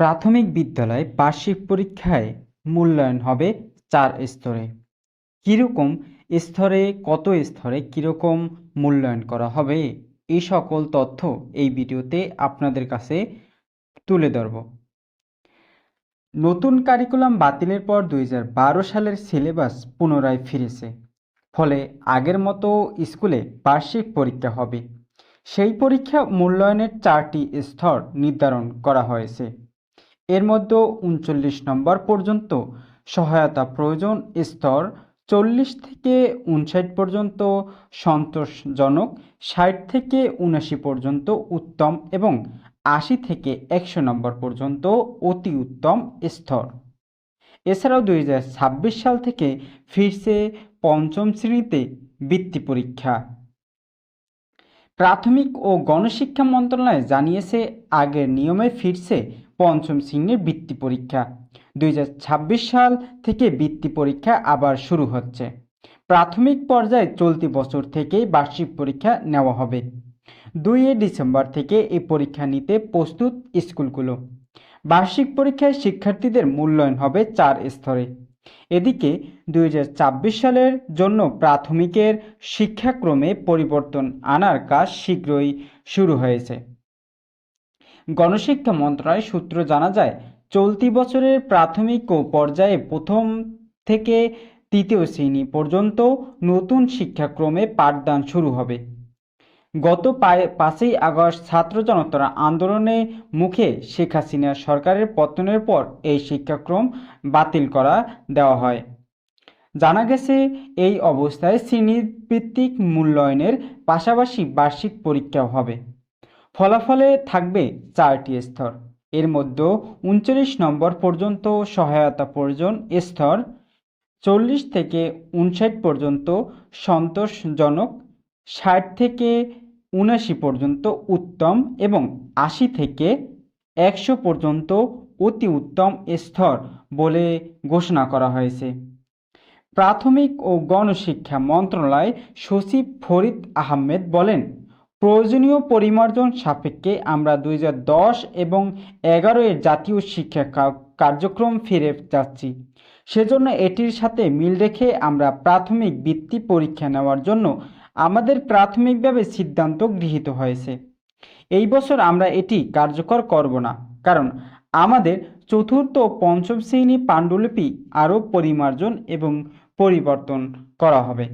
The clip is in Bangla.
প্রাথমিক বিদ্যালয় বার্ষিক পরীক্ষায় মূল্যায়ন হবে চার স্তরে। কীরকম স্তরে, কত স্তরে কীরকম মূল্যায়ন করা হবে? এই সকল তথ্য এই ভিডিওতে আপনাদের কাছে তুলে ধরব। নতুন কারিকুলাম বাতিলের পর দু হাজার বারো সালের সিলেবাস পুনরায় ফিরেছে। ফলে আগের মতো স্কুলে বার্ষিক পরীক্ষা হবে। সেই পরীক্ষা মূল্যায়নের চারটি স্তর নির্ধারণ করা হয়েছে। এর মধ্যে উনচল্লিশ নম্বর পর্যন্ত সহায়তা প্রয়োজন স্তর চল্লিশ থেকে উনষাট পর্যন্ত সন্তোষজনক, ষাট থেকে উনাশি পর্যন্ত উত্তম এবং আশি থেকে একশো নম্বর পর্যন্ত অতি উত্তম স্তর। এছাড়াও দুই হাজার ছাব্বিশ সাল থেকে ফিরছে পঞ্চম শ্রেণীতে বৃত্তি পরীক্ষা। প্রাথমিক ও গণশিক্ষা মন্ত্রণালয় জানিয়েছে, আগের নিয়মে ফিরছে পঞ্চম শ্রেণির বৃত্তি পরীক্ষা। দুই হাজার ছাব্বিশ সাল থেকে বৃত্তি পরীক্ষা আবার শুরু হচ্ছে। প্রাথমিক পর্যায়ে চলতি বছর থেকেই বার্ষিক পরীক্ষা নেওয়া হবে। দুই ডিসেম্বর থেকে এই পরীক্ষা নিতে প্রস্তুত স্কুলগুলো। বার্ষিক পরীক্ষায় শিক্ষার্থীদের মূল্যায়ন হবে চার স্তরে। এদিকে দুই সালের জন্য প্রাথমিকের শিক্ষাক্রমে পরিবর্তন আনার কাজ শীঘ্রই শুরু হয়েছে। গণশিক্ষা মন্ত্রণালয় সূত্র জানা যায়, চলতি বছরের প্রাথমিক ও পর্যায়ে প্রথম থেকে তৃতীয় শ্রেণি পর্যন্ত নতুন শিক্ষাক্রমে পাঠদান শুরু হবে। গত পাঁচই আগস্ট ছাত্র জনতার আন্দোলনে মুখে শেখ হাসিনা সরকারের পতনের পর এই শিক্ষাক্রম বাতিল করা দেওয়া হয়। জানা গেছে, এই অবস্থায় শ্রেণীভিত্তিক মূল্যায়নের পাশাপাশি বার্ষিক পরীক্ষাও হবে। ফলাফলে থাকবে চারটি স্তর। এর মধ্যে উনচল্লিশ নম্বর পর্যন্ত সহায়তা প্রয়োজন স্তর, চল্লিশ থেকে উনষাট পর্যন্ত সন্তোষজনক, ষাট থেকে উনাশি পর্যন্ত উত্তম এবং আশি থেকে একশো পর্যন্ত অতি উত্তম স্তর বলে ঘোষণা করা হয়েছে। প্রাথমিক ও গণশিক্ষা মন্ত্রণালয় সচিব ফরিদ আহমেদ বলেন প্রয়োজনীয় পরিমার্জন সাপেক্ষে আমরা দু হাজার দশ এবং এগারো এর জাতীয় শিক্ষা কার্যক্রম ফিরে যাচ্ছি। সেজন্য এটির সাথে মিল রেখে আমরা প্রাথমিক বৃত্তি পরীক্ষা নেওয়ার জন্য আমাদের প্রাথমিকভাবে সিদ্ধান্ত গৃহীত হয়েছে। এই বছর আমরা এটি কার্যকর করব না, কারণ আমাদের চতুর্থ ও পঞ্চম শ্রেণি পাণ্ডুলিপি আরও পরিমার্জন এবং পরিবর্তন করা হবে।